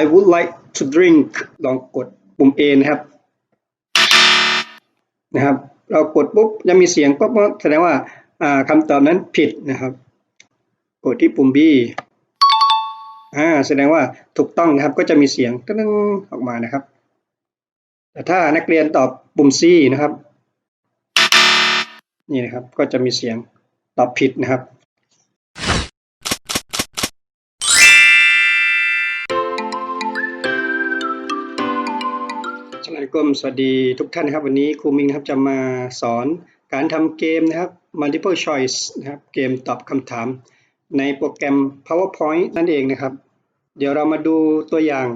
I would like to drink ลองกดปุ่ม A นะครับ นะครับ เรากดปุ๊บจะมีเสียงปุ๊บก็แสดงว่าอ่าคำตอบนั้นผิดนะครับ กดที่ปุ่ม B อ่าแสดงว่าถูกต้องนะครับก็จะมีเสียงตึ้งออกมานะครับ แต่ถ้านักเรียนตอบปุ่ม C นะครับ นี่นะครับก็จะมีเสียงตอบผิดนะครับ กรมสวัสดีทุกท่านนะครับ วันนี้ครูมิงนะครับจะมาสอนการทำเกมนะครับ multiple choice นะครับเกมตอบคำถาม ในโปรแกรม PowerPoint นั่นเองนะครับ เดี๋ยวเรามาดูตัวอย่าง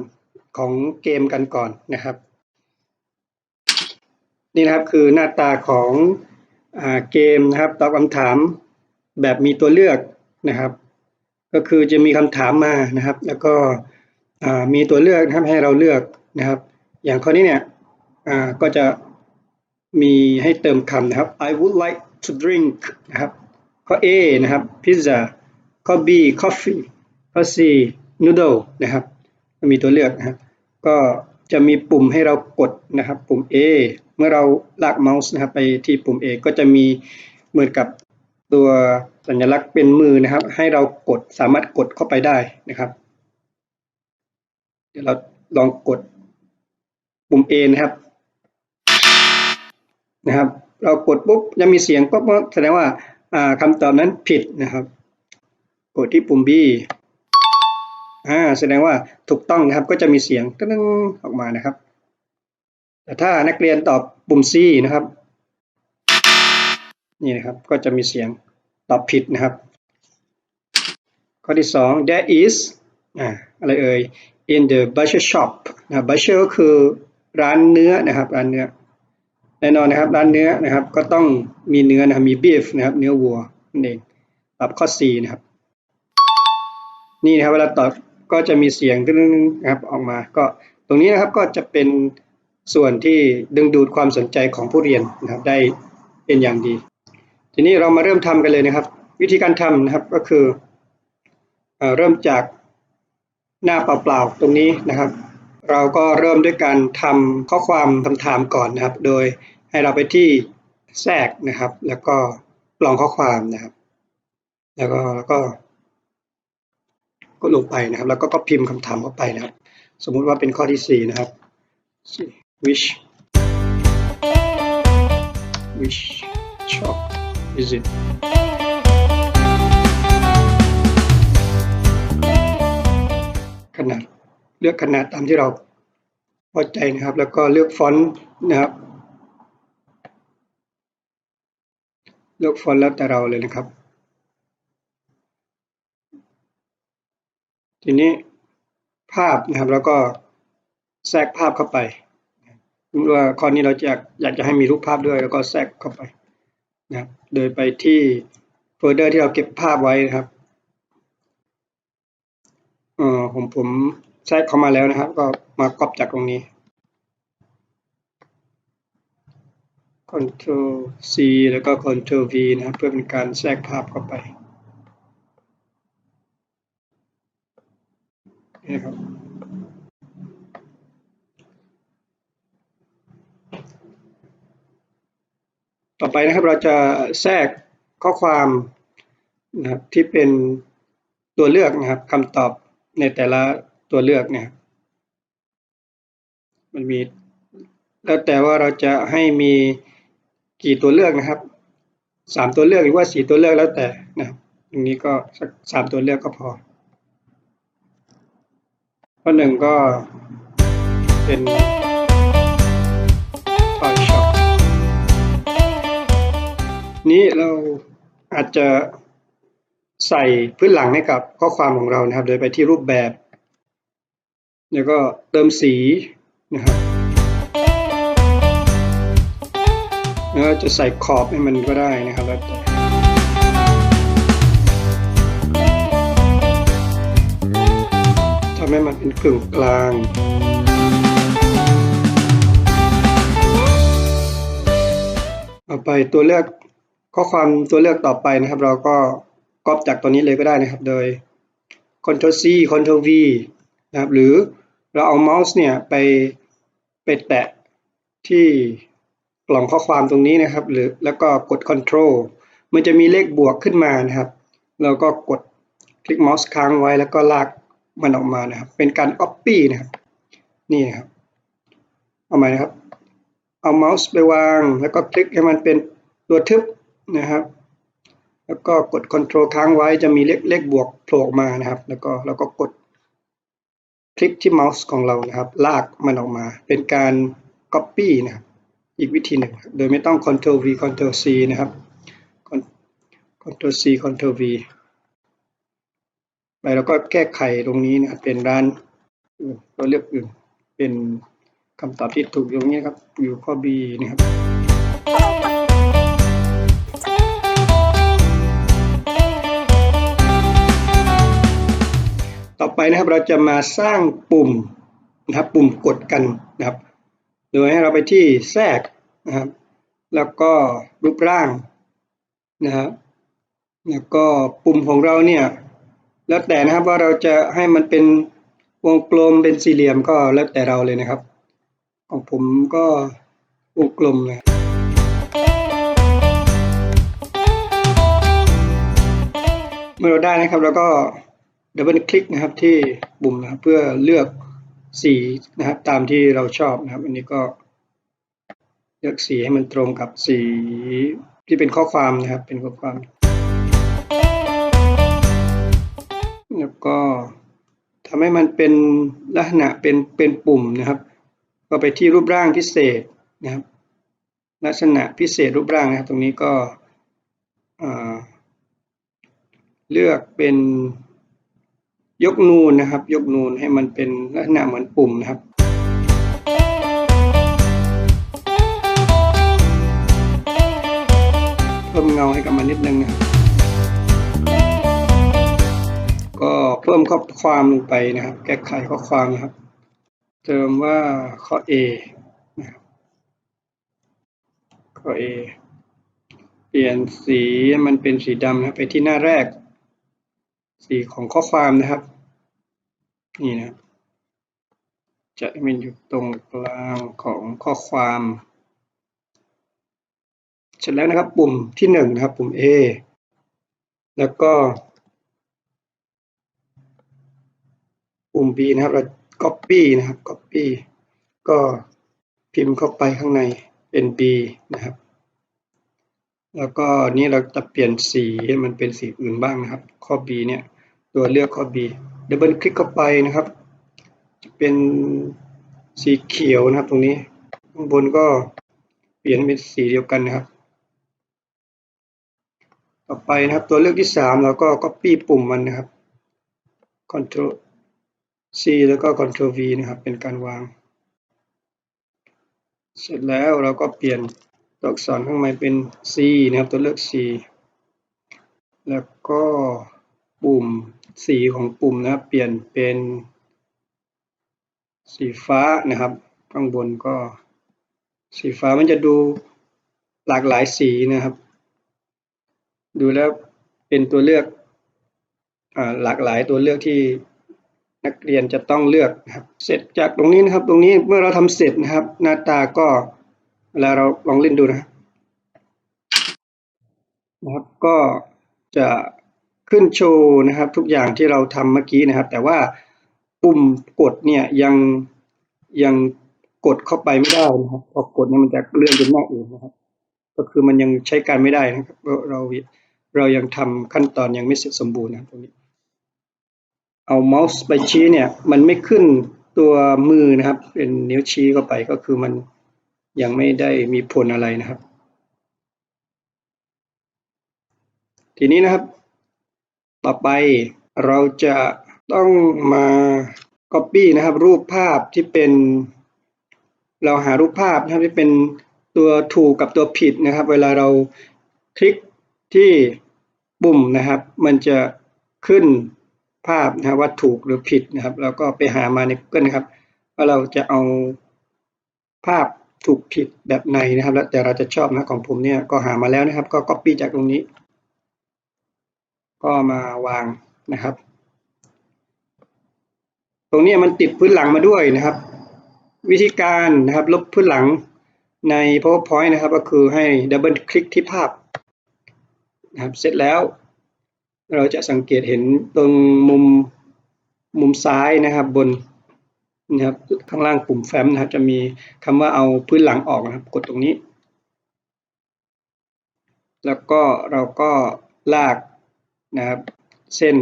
ของเกมกันก่อนนะครับ นี่นะครับคือหน้าตาของอเกมนะครับตอบคำถามแบบมีตัวเลือกนะครับ ก็คือจะมีคำถามมานะครับ แล้วก็มีตัวเลือกนะครับให้เราเลือกนะครับ อย่างข้อนี้เนี่ย ก็จะมีให้เติมคำนะครับ I would like to drink นะครับ ข้อ A นะครับ pizza ข้อ B coffee ข้อ C noodle นะครับ มีตัวเลือกนะครับ ก็จะมีปุ่มให้เรากดนะครับ ปุ่ม A เมื่อเราลากเมาส์นะครับไปที่ปุ่ม A ก็จะมีเหมือนกับตัวสัญลักษณ์เป็นมือนะครับ ให้เรากดสามารถกดเข้าไปได้นะครับ เดี๋ยวเราลองกดปุ่ม A นะครับ นะครับ เรากดปุ๊บจะมีเสียงปุ๊บก็แสดงว่าอ่าคำตอบนั้นผิดนะครับ กดที่ปุ่ม B อ่าแสดงว่าถูกต้องนะครับก็จะมีเสียงตึ้งออกมานะครับ แต่ถ้านักเรียนตอบปุ่ม C นะครับ นี่นะครับก็จะมีเสียงตอบผิดนะครับ ข้อที่สอง there is อ่าอะไรเอ่ย in the butcher shop นะ butcher ก็คือร้านเนื้อนะครับ ร้านเนื้อ แน่นอนนะครับร้านเนื้อนะครับก็ต้องมีเนื้อนะครับมี beef นะครับเนื้อวัวนั่นเองตอบข้อ C นะครับ นี่นะครับเวลาตอบก็จะมีเสียงตึ้งนะครับออกมา ก็ตรงนี้นะครับก็จะเป็นส่วนที่ดึงดูดความสนใจของผู้เรียนนะครับได้เป็นอย่างดี ทีนี้เรามาเริ่มทำกันเลยนะครับ วิธีการทำนะครับก็คือเอเริ่มจากหน้าเปล่าๆตรงนี้นะครับ เราก็เริ่มด้วยการทำข้อความคำถามก่อนนะครับ โดยให้เราไปที่แทรกนะครับ แล้วก็กล่องข้อความนะครับ แล้วก็แล้วก็กดลงไปนะครับ แล้วก็ก็พิมพ์คำถามเข้าไปนะครับ สมมุติว่าเป็นข้อที่สี่นะครับ which which shop is it ขนาด เลือกขนาดตามที่เราพอใจนะครับ แล้วก็เลือกฟอนต์นะครับ เลือกฟอนต์แล้วแต่เราเลยนะครับ ทีนี้ภาพนะครับแล้วก็แทรกภาพเข้าไปสมมติว่าข้อนี้เราจะอยากอยากจะให้มีรูปภาพด้วย แล้วก็แทรกเข้าไปนะครับโดยไปที่โฟลเดอร์ที่เราเก็บภาพไว้นะครับเอ่อผมผม แทรกเข้ามาแล้วนะครับ ก็มาก๊อปจากตรงนี้ Ctrl C แล้วก็ Ctrl V นะครับเพื่อเป็นการแทรกภาพเข้าไปนี่ครับต่อไปนะครับเราจะแทรกข้อความนะครับที่เป็นตัวเลือกนะครับคำตอบในแต่ละ ตัวเลือกเนี่ย มันมี แล้วแต่ว่าเราจะให้มีกี่ตัวเลือกนะครับสามตัวเลือกหรือว่าสี่ตัวเลือกแล้วแต่นะตรงนี้ก็สักสามตัวเลือกก็พอข้อหนึ่งก็เป็น toy shop นี้เราอาจจะใส่พื้นหลังให้กับข้อความของเรานะครับ โดยไปที่รูปแบบ แล้วก็เติมสีนะครับแล้วจะใส่ขอบให้มันก็ได้นะครับแล้วแต่ทำให้มันเป็นกึ่งกลางต่อไปตัวเลือกข้อความตัวเลือกต่อไปนะครับ เราก็ก๊อปจากตัวนี้เลยก็ได้นะครับ โดย Ctrl C Ctrl V นะครับหรือ เราเอาเมาส์เนี่ยไปไปแตะที่กล่องข้อความตรงนี้นะครับ หรือแล้วก็กด Control มันจะมีเลขบวกขึ้นมานะครับ เราก็กดคลิกเมาส์ค้างไว้แล้วก็ลากมันออกมานะครับ เป็นการ Copy นะครับ นี่นะครับ เอาใหม่นะครับ เอาเมาส์ไปวางแล้วก็คลิกให้มันเป็นตัวทึบนะครับ แล้วก็กด control ค้างไว้จะมีเลขเลขบวกโผล่มานะครับ แล้วก็เราก็กด คลิกที่เมาส์ของเรานะครับ ลากมันออกมา เป็นการ Copy นะครับ อีกวิธีหนึ่ง โดยไม่ต้อง Ctrl V Ctrl C นะครับ Ctrl C Ctrl V ไปแล้วก็แก้ไขตรงนี้นะครับเป็นร้านเราเลือกอื่นเป็นคำตอบที่ถูกตรงนี้ครับ อยู่ข้อ B นะครับ ต่อไปนะครับเราจะมาสร้างปุ่มนะครับปุ่มกดกันนะครับโดยให้เราไปที่แทรกนะครับแล้วก็รูปร่างนะครับแล้วก็ปุ่มของเราเนี่ยแล้วแต่นะครับว่าเราจะให้มันเป็นวงกลมเป็นสี่เหลี่ยมก็แล้วแต่เราเลยนะครับ ของผมก็วงกลมเลยเมื่อเราได้นะครับเราก็ ดับเบิลคลิกนะครับที่ปุ่มนะครับเพื่อเลือกสีนะครับตามที่เราชอบนะครับ อันนี้ก็เลือกสีให้มันตรงกับสีที่เป็นข้อความนะครับ เป็นข้อความแล้วก็ทำให้มันเป็นลักษณะเป็นเป็นปุ่มนะครับ ก็ไปที่รูปร่างพิเศษนะครับ ลักษณะพิเศษรูปร่างนะครับ ตรงนี้ก็เลือกเป็น ยกนูนนะครับ ยกนูนให้มันเป็นลักษณะเหมือนปุ่มนะครับ เพิ่มเงาให้กับมันนิดนึงนะครับก็เพิ่มข้อความลงไปนะครับ แก้ไขข้อความนะครับ เติมว่าข้อ A นะครับข้อ A เปลี่ยนสีมันเป็นสีดำนะไปที่หน้าแรก สีของข้อความนะครับ นี่นะจะมันอยู่ตรงกลางของข้อความเสร็จแล้วนะครับ ปุ่มที่หนึ่งนะครับ ปุ่ม A แล้วก็ ปุ่ม B นะครับ เรา copy นะครับ copy ก็พิมพ์เข้าไปข้างในเป็น B นะครับ แล้วก็นี่เราจะเปลี่ยนสีให้มันเป็นสีอื่นบ้างนะครับ ข้อ B เนี่ย ตัวเลือกข้อ B ดับเบิลคลิกเข้าไปนะครับ จะเป็นสีเขียวนะครับ ตรงนี้ข้างบนก็เปลี่ยนเป็นสีเดียวกันนะครับ ต่อไปนะครับตัวเลือกที่สามเราก็ copy ปุ่มมันนะครับ Ctrl C แล้วก็ Ctrl V นะครับ เป็นการวาง เสร็จแล้วเราก็เปลี่ยน ตัวอักษรข้างในเป็น C นะครับตัวเลือก C แล้วก็ปุ่มสีของปุ่มนะครับ เปลี่ยนเป็นสีฟ้านะครับ ข้างบนก็ สีฟ้ามันจะดูหลากหลายสีนะครับ ดูแล้วเป็นตัวเลือกหลากหลายตัวเลือกที่นักเรียนจะต้องเลือกนะครับ เสร็จจากตรงนี้นะครับ ตรงนี้เมื่อเราทำเสร็จนะครับ หน้าตาก็ เวลาเราลองเล่นดูนะนะครับก็จะขึ้นโชว์นะครับ ทุกอย่างที่เราทำเมื่อกี้นะครับ แต่ว่าปุ่มกดเนี่ยยังยังกดเข้าไปไม่ได้นะครับพอกดเนี่ยมันจะเลื่อนไปหน้าอื่นนะครับ ก็คือมันยังใช้การไม่ได้นะครับเราเรายังทำขั้นตอนยังไม่เสร็จสมบูรณ์นะตรงนี้ เอาเมาส์ไปชี้เนี่ย มันไม่ขึ้นตัวมือนะครับ เป็นนิ้วชี้เข้าไปก็คือมัน ยังไม่ได้มีผลอะไรนะครับ ทีนี้นะครับ ต่อไปเราจะต้องมา Copy นะครับ รูปภาพที่เป็น เราหารูปภาพนะครับที่เป็นตัวถูกกับตัวผิดนะครับ เวลาเราคลิกที่ปุ่มนะครับ มันจะขึ้นภาพนะครับว่าถูกหรือผิดนะครับแล้วก็ไปหามาใน Google นะครับว่าเราจะเอาภาพ ถูกผิดแบบไหนนะครับ แล้วแต่เราจะชอบนะของผมเนี่ยก็หามาแล้วนะครับ ก็ Copy จากตรงนี้ ก็มาวางนะครับ ตรงนี้มันติดพื้นหลังมาด้วยนะครับ วิธีการนะครับลบพื้นหลังใน PowerPoint นะครับ ก็คือให้ดับเบิลคลิกที่ภาพนะครับ เสร็จแล้วเราจะสังเกตเห็นตรงมุมมุมซ้ายนะครับบน นะครับข้างล่างปุ่มแฟ้มนะครับ จะมีคำว่าเอาพื้นหลังออกนะครับ กดตรงนี้ แล้วก็เราก็ลากนะครับ เส้น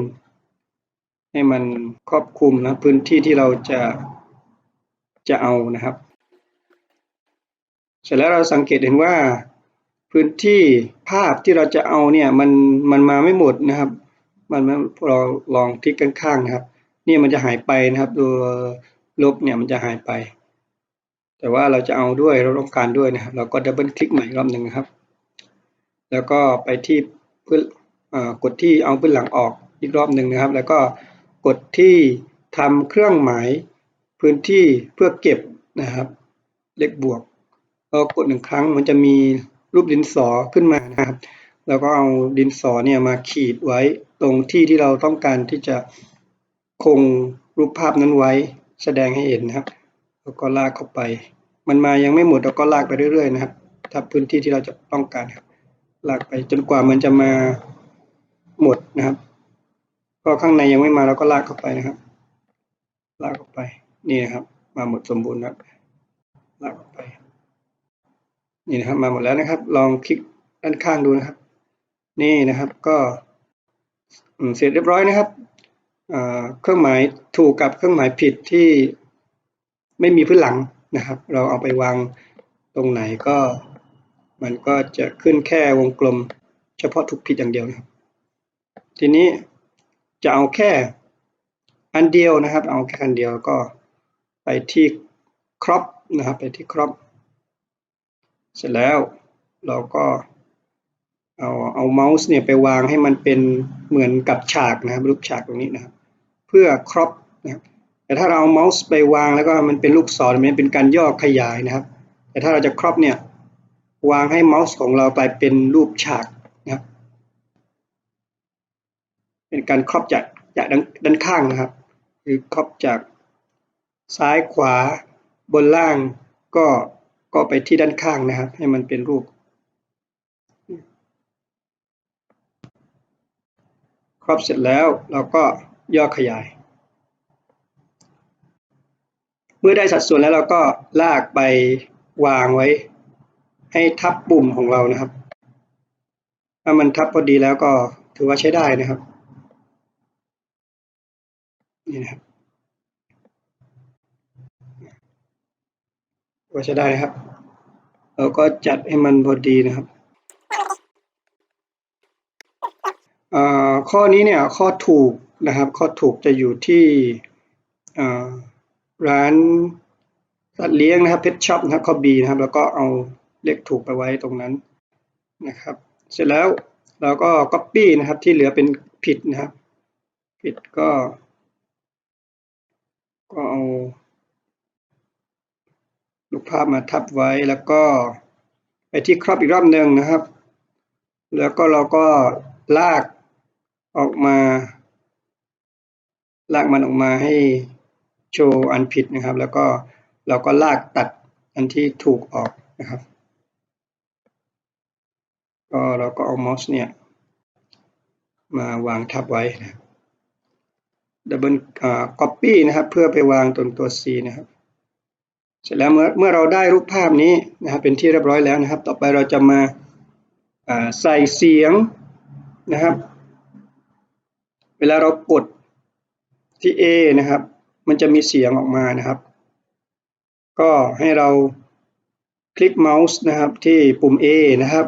ให้มันครอบคลุมนะพื้นที่ที่เราจะจะเอานะครับ เสร็จแล้วเราสังเกตเห็นว่าพื้นที่ภาพที่เราจะเอาเนี่ยมันมันมาไม่หมดนะครับ มันเราลองคลิกข้างๆนะครับ นี่มันจะหายไปนะครับตัว ลบเนี่ยมันจะหายไป แต่ว่าเราจะเอาด้วยเราต้องการด้วยนะครับ เราก็ดับเบิลคลิกใหม่รอบหนึ่งครับ แล้วก็ไปที่พื้นกดที่เอาพื้นหลังออกอีกรอบหนึ่งนะครับ แล้วก็กดที่ทำเครื่องหมายพื้นที่เพื่อเก็บนะครับ เลขบวกเรากดหนึ่งครั้งมันจะมีรูปดินสอขึ้นมานะครับ แล้วก็เอาดินสอเนี่ยมาขีดไว้ตรงที่ที่เราต้องการที่จะคงรูปภาพนั้นไว้ แสดงให้เห็นนะครับ แล้วก็ลากเข้าไป มันมายังไม่หมดเราก็ลากไปเรื่อยๆนะครับ ถ้าพื้นที่ที่เราจะต้องการครับ ลากไปจนกว่ามันจะมาหมดนะครับ ก็ข้างในยังไม่มาเราก็ลากเข้าไปนะครับ ลากเข้าไป นี่นะครับ มาหมดสมบูรณ์ครับ ลากเข้าไป นี่นะครับ มาหมดแล้วนะครับ ลองคลิกด้านข้างดูนะครับ นี่นะครับ ก็เสร็จเรียบร้อยนะครับ เครื่องหมายถูกกับเครื่องหมายผิดที่ไม่มีพื้นหลังนะครับ เราเอาไปวางตรงไหนก็มันก็จะขึ้นแค่วงกลม เฉพาะถูกผิดอย่างเดียวนะครับ ทีนี้จะเอาแค่อันเดียวนะครับ เอาแค่อันเดียวก็ไปที่ครอปนะครับ ไปที่ครอปเสร็จแล้วเราก็เอาเอาเมาส์เนี่ยไปวางให้มันเป็นเหมือนกับฉากนะครับรูปฉากตรงนี้นะครับ พื่อครอปนะครับแต่ถ้าเราเอาเมาส์ไปวางแล้วก็มันเป็นลูกศรมันเป็นการย่อขยายนะครับ แต่ถ้าเราจะครอปเนี่ยวางให้เมาส์ของเราไปเป็นรูปฉากนะครับเป็นการครอปจากจากด้านข้างนะครับหรือครอปจากซ้ายขวาบนล่างก็ก็ไปที่ด้านข้างนะครับ ให้มันเป็นรูปครอบเสร็จแล้วเราก็ ย่อขยาย เมื่อได้สัดส่วนแล้วเราก็ลากไปวางไว้ ให้ทับปุ่มของเรานะครับ ถ้ามันทับพอดีแล้วก็ถือว่าใช้ได้นะครับนี่นะครับว่าใช้ได้นะครับ เราก็จัดให้มันพอดีนะครับข้อนี้เนี่ยข้อถูก นะครับข้อถูกจะอยู่ที่ร้านสัตว์เลี้ยงนะครับเพชช็อปนะครับข้อ B นะครับ แล้วก็เอาเลขถูกไปไว้ตรงนั้นนะครับ เสร็จแล้วเราก็ Copy นะครับ ที่เหลือเป็นผิดนะครับ ผิดก็ ก็เอาลูกภาพมาทับไว้แล้วก็ไปที่ครอบอีกรอบหนึ่งนะครับ แล้วก็เราก็ลากออกมา ลากมันออกมาให้โชว์อันผิดนะครับ แล้วก็เราก็ลากตัดอันที่ถูกออกนะครับ ก็เราก็เอาเมาส์เนี่ยมาวางทับไว้นะดับเบิลอ่าก๊อปปี้นะครับ เพื่อไปวางตรงตัว C นะครับ เสร็จแล้วเมื่อเมื่อเราได้รูปภาพนี้นะครับ เป็นที่เรียบร้อยแล้วนะครับ ต่อไปเราจะมาใส่เสียงนะครับ เวลาเรากด ที่ A นะครับ มันจะมีเสียงออกมานะครับ ก็ให้เราคลิกเมาส์นะครับที่ปุ่ม A นะครับ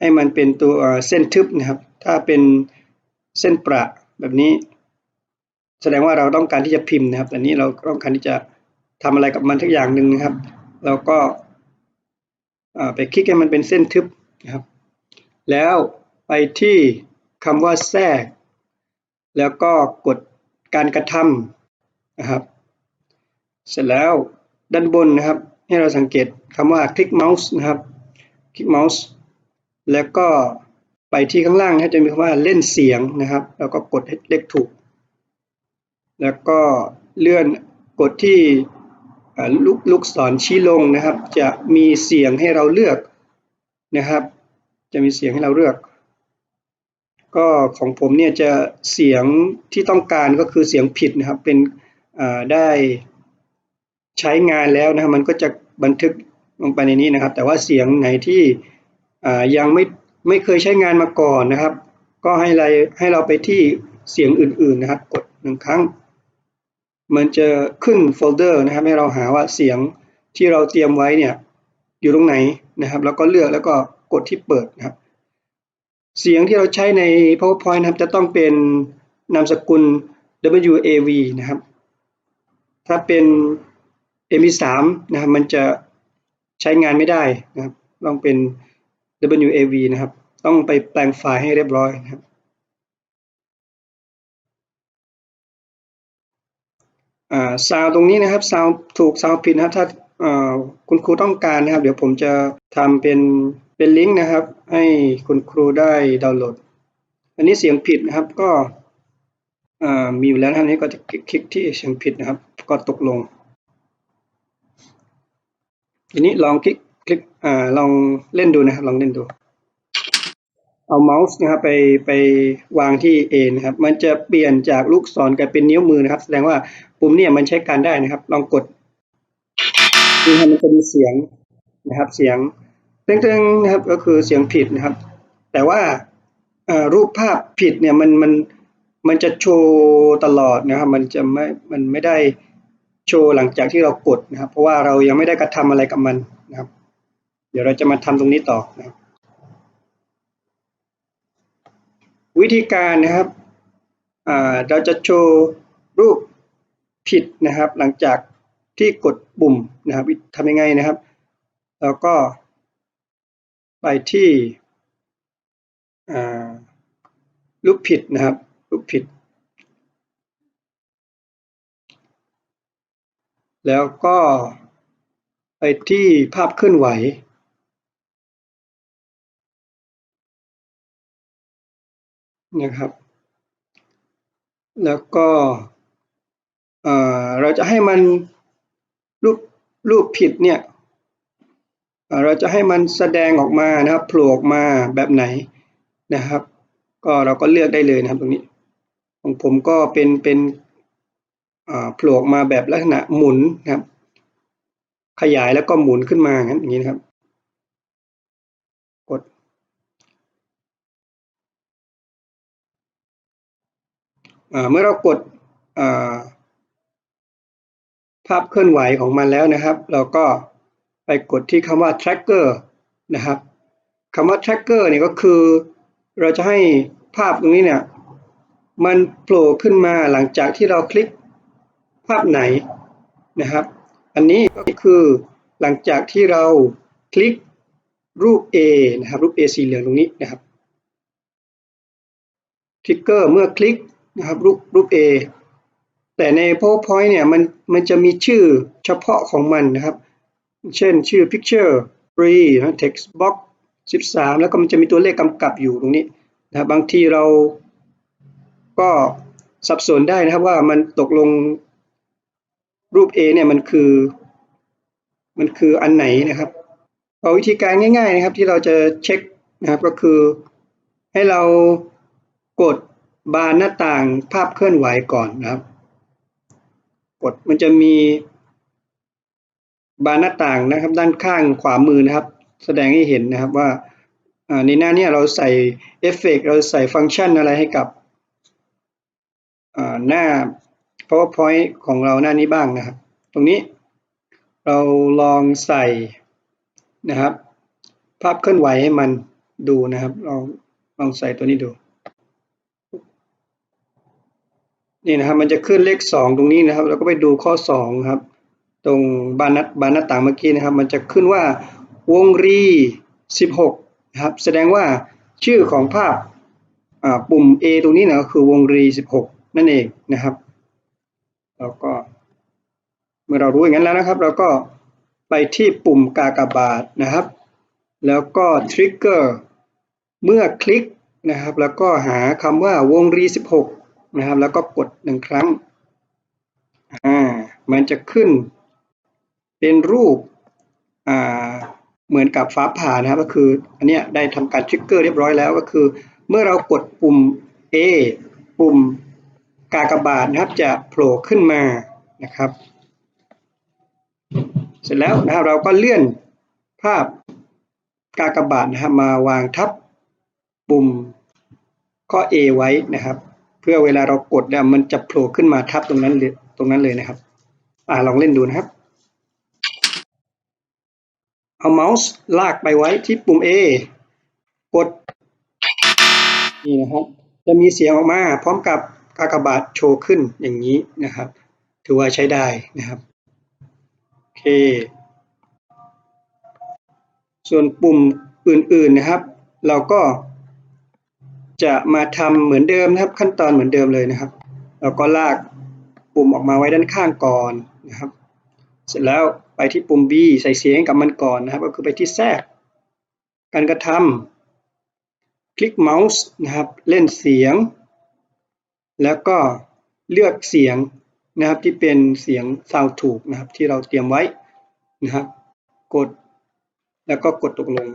ให้มันเป็นตัวเส้นทึบนะครับ ถ้าเป็นเส้นประแบบนี้ แสดงว่าเราต้องการที่จะพิมพ์นะครับแต่นี้เราต้องการที่จะทำอะไรกับมันทุกอย่างหนึ่งนะครับ เราก็ไปคลิกให้มันเป็นเส้นทึบนะครับ แล้วไปที่คำว่าแทรก แล้วก็กดการกระทำนะครับ เสร็จแล้วด้านบนนะครับ ให้เราสังเกตคำว่าคลิกเมาส์นะครับ คลิกเมาส์ แล้วก็ไปที่ข้างล่างจะมีคำว่าเล่นเสียงนะครับ แล้วก็กดเลขถูกแแล้วก็เลื่อนกดที่ลูกลูกศรชี้ลงนะครับ จะมีเสียงให้เราเลือกนะครับ จะมีเสียงให้เราเลือก ก็ของผมเนี่ยจะเสียงที่ต้องการก็คือเสียงผิดนะครับ เป็นได้ใช้งานแล้วนะครับมันก็จะบันทึกลงไปในนี้นะครับ แต่ว่าเสียงไหนที่ยังไม่ไม่เคยใช้งานมาก่อนนะครับ ก็ให้เราให้เราไปที่เสียงอื่น ๆนะครับ กดหนึ่งครั้ง มันจะขึ้นโฟลเดอร์นะครับ ให้เราหาว่าเสียงที่เราเตรียมไว้เนี่ยอยู่ตรงไหนนะครับ แล้วก็เลือกแล้วก็กดที่เปิดนะครับ เสียงที่เราใช้ใน PowerPoint นะครับ จะต้องเป็นนามสกุล WAV นะครับ ถ้าเป็น MP3 นะครับ มันจะใช้งานไม่ได้นะครับ ต้องเป็น WAV นะครับ ต้องไปแปลงไฟล์ให้เรียบร้อยนะครับ ซาวตรงนี้นะครับ ซาวถูกซาวผิดนะครับ ถ้าคุณครูต้องการนะครับ เดี๋ยวผมจะทำเป็น เป็นลิงก์นะครับ ให้คุณครูได้ดาวน์โหลด อันนี้เสียงผิดนะครับก็มีอยู่แล้วนะครับนี้ก็จะคลิกที่เสียงผิดนะครับ ก็ตกลง ทีนี้ลองคลิกคลิกอลองเล่นดูนะครับ ลองเล่นดู เอาเมาส์นะครับไปไปวางที่ A นะครับ มันจะเปลี่ยนจากลูกศรกลายเป็นนิ้วมือนะครับ แสดงว่าปุ่มเนี่ยมันใช้การได้นะครับ ลองกดนี่ครับมันจะมีเสียงนะครับ เสียง เต้งๆนะครับก็คือเสียงผิดนะครับ แต่ว่ารูปภาพผิดเนี่ยมันมันมันจะโชว์ตลอดนะครับ มันจะไม่มันไม่ได้โชว์หลังจากที่เรากดนะครับ เพราะว่าเรายังไม่ได้กระทำอะไรกับมันนะครับ เดี๋ยวเราจะมาทำตรงนี้ต่อนะครับวิธีการนะครับเราจะโชว์รูปผิดนะครับ หลังจากที่กดปุ่มนะครับทำยังไงนะครับ แล้วก็ ไปที่รูปผิดนะครับรูปผิด แล้วก็ไปที่ภาพเคลื่อนไหว นะครับ แล้วก็เราจะให้มันรูปรูปผิดเนี่ย เราจะให้มันแสดงออกมานะครับโผล่ออกมาแบบไหนนะครับ ก็เราก็เลือกได้เลยนะครับตรงนี้ ของผมก็เป็นเป็นโผล่ออกมาแบบลักษณะหมุนนะครับ ขยายแล้วก็หมุนขึ้นมาอย่างนี้นะครับ กดเมื่อเรากดภาพเคลื่อนไหวของมันแล้วนะครับ เราก็ ไปกดที่คำว่า tracker นะครับคำว่า tracker เนี่ยก็คือ เราจะให้ภาพตรงนี้เนี่ยมันโผล่ขึ้นมาหลังจากที่เราคลิกภาพไหนนะครับ อันนี้ก็คือหลังจากที่เราคลิกรูป A นะครับรูป A สีเหลืองตรงนี้นะครับทริกเกอร์เมื่อคลิกนะครับรูปรูป A แต่ใน PowerPoint เนี่ยมันมันจะมีชื่อเฉพาะของมันนะครับ เช่นชื่อ picture free นะ text box 13 แล้วก็มันจะมีตัวเลขกำกับอยู่ตรงนี้นะบางทีเราก็สับสนได้นะครับว่ามันตกลงรูป A เนี่ยมันคือ มันคืออันไหนนะครับเอาวิธีการง่าย ๆ นะครับที่เราจะเช็คนะครับก็คือให้เรากดบานหน้าต่างภาพเคลื่อนไหวก่อนนะครับ กดมันจะมี บานหน้าต่างนะครับ ด้านข้างขวามือนะครับ แสดงให้เห็นนะครับว่าในหน้านี้เราใส่เอฟเฟกเราใส่ฟังก์ชันอะไรให้กับหน้า PowerPoint ของเราหน้านี้บ้างนะครับ ตรงนี้เราลองใส่นะครับ ภาพเคลื่อนไหวให้มันดูนะครับลองลองใส่ตัวนี้ดู นี่นะครับมันจะขึ้นเลขสองตรงนี้นะครับ แล้วก็ไปดูข้อสองครับ ตรงบานนัดบานหน้าต่างเมื่อกี้นะครับ มันจะขึ้นว่าวงรีสิบหกครับแสดงว่าชื่อของภาพปุ่ม A ตรงนี้นะก็คือวงรีสิบหกนั่นเองนะครับแล้วก็เมื่อเรารู้อย่างนั้นแล้วนะครับ เราก็ไปที่ปุ่มกากบาทนะครับ แล้วก็ทริกเกอร์เมื่อคลิกนะครับ แล้วก็หาคำว่าวงรี 16 นะครับ แล้วก็กดหนึ่งครั้งอ่ามันจะขึ้น เป็นรูปเหมือนกับฟ้าผ่านะครับก็คืออันเนี้ยได้ทำการทริกเกอร์เรียบร้อยแล้วก็คือ เมื่อเรากดปุ่ม A ปุ่มกากบาทนะครับจะโผล่ขึ้นมานะครับ เสร็จแล้วนะครับเราก็เลื่อนภาพกากบาทนะครับมาวางทับปุ่มข้อ A ไว้นะครับ เพื่อเวลาเรากดเนี่ยมันจะโผล่ขึ้นมาทับตรงนั้นเลยตรงนั้นเลยนะครับ อ่าลองเล่นดูนะครับ เอาเมาส์ลากไปไว้ที่ปุ่ม A กดนี่นะครับจะมีเสียงออกมาพร้อมกับกากบาทโชว์ขึ้นอย่างนี้นะครับ ถือว่าใช้ได้นะครับโอเค ส่วนปุ่มอื่นๆนะครับ เราก็จะมาทำเหมือนเดิมนะครับ ขั้นตอนเหมือนเดิมเลยนะครับ เราก็ลากปุ่มออกมาไว้ด้านข้างก่อนนะครับ เสร็จแล้วไปที่ปุ่ม B ใส่เสียงกับมันก่อนนะครับ ก็คือไปที่แทรก การกระทำคลิกเมาส์นะครับ เล่นเสียง แล้วก็เลือกเสียงนะครับที่เป็นเสียงซาวถูกนะครับ ที่เราเตรียมไว้นะครับ กดแล้วก็กดตกลง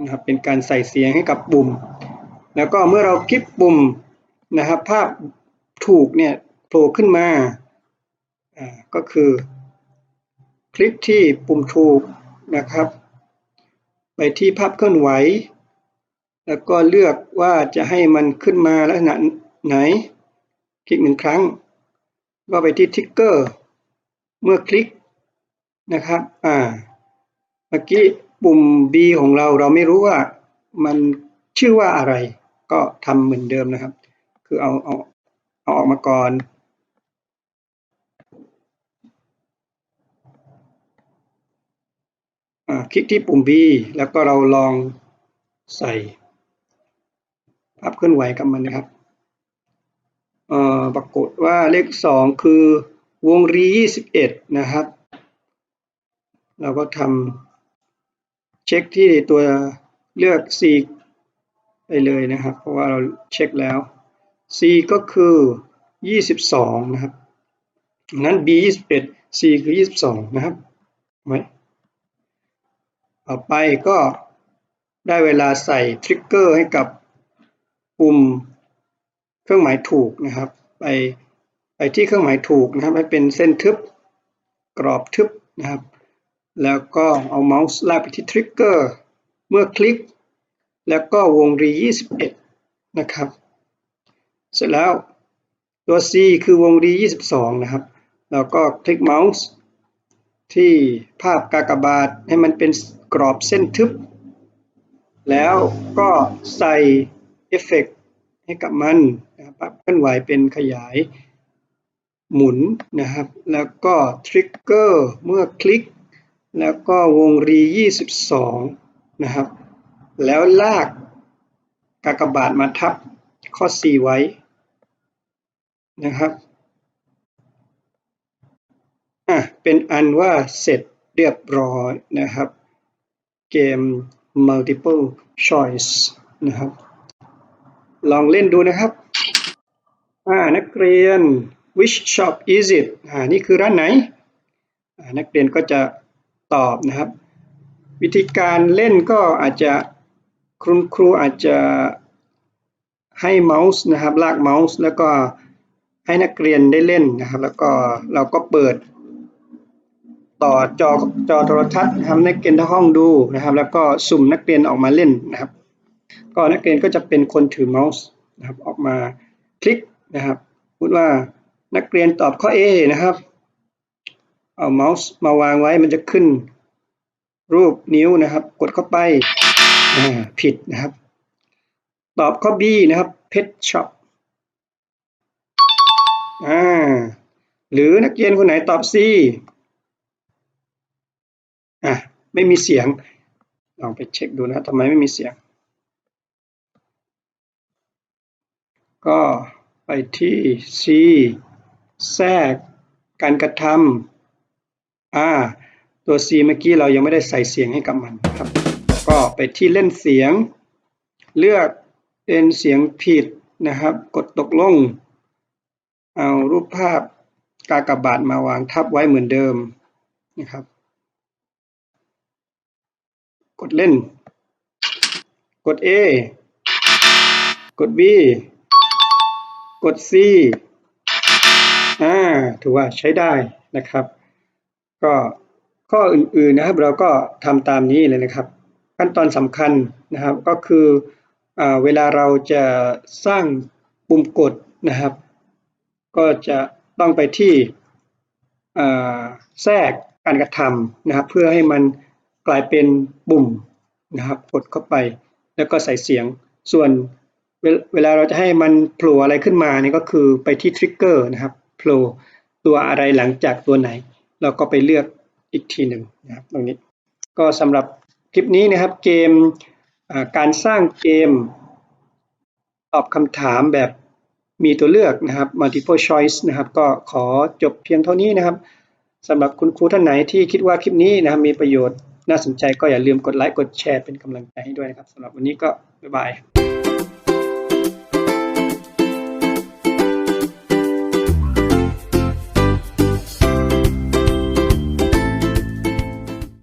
นะครับ เป็นการใส่เสียงให้กับปุ่ม แล้วก็เมื่อเราคลิกปุ่มนะครับ ภาพถูกเนี่ยโผล่ขึ้นมาอ่าก็คือ คลิกที่ปุ่มถูกนะครับ ไปที่ภาพเคลื่อนไหว แล้วก็เลือกว่าจะให้มันขึ้นมาลักษณะไหน คลิกหนึ่งครั้ง ก็ไปที่ทิกเกอร์ เมื่อคลิกนะครับ อ่า เมื่อกี้ปุ่ม B ของเราเราไม่รู้ว่ามันชื่อว่าอะไร ก็ทำเหมือนเดิมนะครับ คือเอาเอาเอาออกมาก่อน คลิกที่ปุ่ม B แล้วก็เราลองใส่ภาพเคลื่อนไหวกับมันนะครับอ่อปรากฏว่าเลขสองคือวงรี 21 นะครับ เราก็ทำเช็คที่ตัวเลือก C ไปเลยนะครับ เพราะว่าเราเช็คแล้ว C ก็คือ 22 นะครับ นั้น B 21 C คือ 22 นะครับไหม ต่อไปก็ได้เวลาใส่ทริกเกอร์ให้กับปุ่มเครื่องหมายถูกนะครับ ไปไปที่เครื่องหมายถูกนะครับให้เป็นเส้นทึบกรอบทึบนะครับ แล้วก็เอาเมาส์ลากไปที่ทริกเกอร์เมื่อคลิก แล้วก็วงรี 21 นะครับ เสร็จแล้วตัว C คือวงรี 22 นะครับ แล้วก็คลิกเมาส์ที่ภาพกากบาทให้มันเป็น กรอบเส้นทึบ แล้วก็ใส่เอฟเฟกให้กับมันนะครับเคลื่อนไหวเป็นขยายหมุนนะครับ แล้วก็ทริกเกอร์เมื่อคลิก แล้วก็วงรี 22 นะครับ แล้วลากกากบาทมาทับข้อ C ไว้นะครับอะเป็นอันว่าเสร็จเรียบร้อยนะครับ เกม multiple choice นะครับ ลองเล่นดูนะครับอ่านักเรียน which shop is it อ่านี่คือร้านไหนอ่านักเรียนก็จะตอบนะครับ วิธีการเล่นก็อาจจะคุณครูอาจจะให้เมาส์นะครับ ลากเมาส์แล้วก็ให้นักเรียนได้เล่นนะครับ แล้วก็เราก็เปิด ต่อจอจอโทรทัศน์ทำนักเรียนทั้งห้องดูนะครับ แล้วก็สุ่มนักเรียนออกมาเล่นนะครับ ก็นักเรียนก็จะเป็นคนถือเมาส์นะครับออกมาคลิกนะครับพูดว่านักเรียนตอบข้อ A นะครับ เอาเมาส์มาวางไว้มันจะขึ้นรูปนิ้วนะครับ กดเข้าไปผิดนะครับ ตอบข้อ B นะครับ pet shop อ่าหรือนักเรียนคนไหนตอบ C ไม่มีเสียงลองไปเช็คดูนะทำไมไม่มีเสียง ก็ไปที่ C แทรก การกระทำอ่าตัว C เมื่อกี้เรายังไม่ได้ใส่เสียงให้กับมันครับ ก็ไปที่เล่นเสียง เลือกเป็นเสียงผิดนะครับ กดตกลง เอารูปภาพกากบาทมาวางทับไว้เหมือนเดิมนะครับ กดเล่น กด A กด B กด C อ่าถือว่าใช้ได้นะครับ ก็ข้ออื่นๆนะครับเราก็ทำตามนี้เลยนะครับ ขั้นตอนสำคัญนะครับก็คืออเวลาเราจะสร้างปุ่มกดนะครับ ก็จะต้องไปที่แทรกการกระทำนะครับ เพื่อให้มัน กลายเป็นปุ่มนะครับกดเข้าไป แล้วก็ใส่เสียง ส่วนเวลเวลาเราจะให้มันโผล่อะไรขึ้นมานี่ก็คือไปที่ทริกเกอร์นะครับโผล่ตัวอะไรหลังจากตัวไหน เราก็ไปเลือกอีกทีหนึ่งนะครับตรงนี้ ก็สำหรับคลิปนี้นะครับเกมการสร้างเกม ตอบคำถามแบบมีตัวเลือกนะครับ multiple choice นะครับ ก็ขอจบเพียงเท่านี้นะครับสำหรับคุณครูท่านไหนที่คิดว่าคลิปนี้นะครับมีประโยชน์ น่าสนใจก็อย่าลืมกดไลค์กดแชร์เป็นกำลังใจให้ด้วยนะครับสำหรับวันนี้ก็บ๊ายบาย